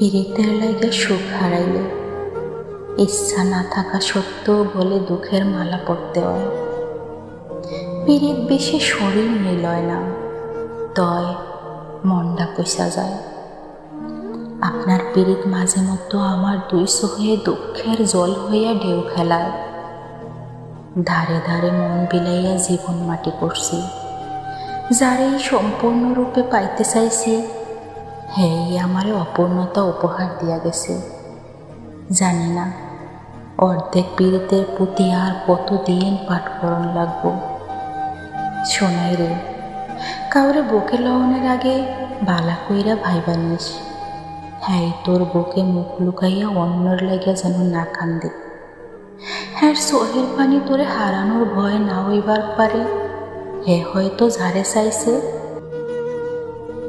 পীড়িতের লাগে সুখ হারাইলে। ইচ্ছা না থাকা সত্ত্বেও বলে দুঃখের মালা পড়তে হয়। পীড়িত বেশি শরীর নিলয় না তয় মনটা পয়সা যায়। আপনার পীড়িত মাঝে মতো আমার দুই হয়ে দুঃখের জল হইয়া ঢেউ খেলায়। ধারে ধারে মন বিলাইয়া জীবন মাটি করছি। যারেই সম্পূর্ণরূপে পাইতে চাইছি হেই, আমারে অপূর্ণতা উপহার দিয়া গেছে। জানি না, অর্ধেক পীড়িতের প্রতি আর কতদিন পাঠ করণ লাগবো। শোনাই রে, কাউরে বুকে লওনের আগে বালা কইরা ভাইবা নিস। হ্যাঁ তোর বুকে মুখ লুকাইয়া অন্যর লাগিয়া যেন না কান্দে। হ্যাঁ চোখের পানি তোরে হারানোর ভয় না হইবার পারে। হে হয়তো ঝাড়ে চাইছে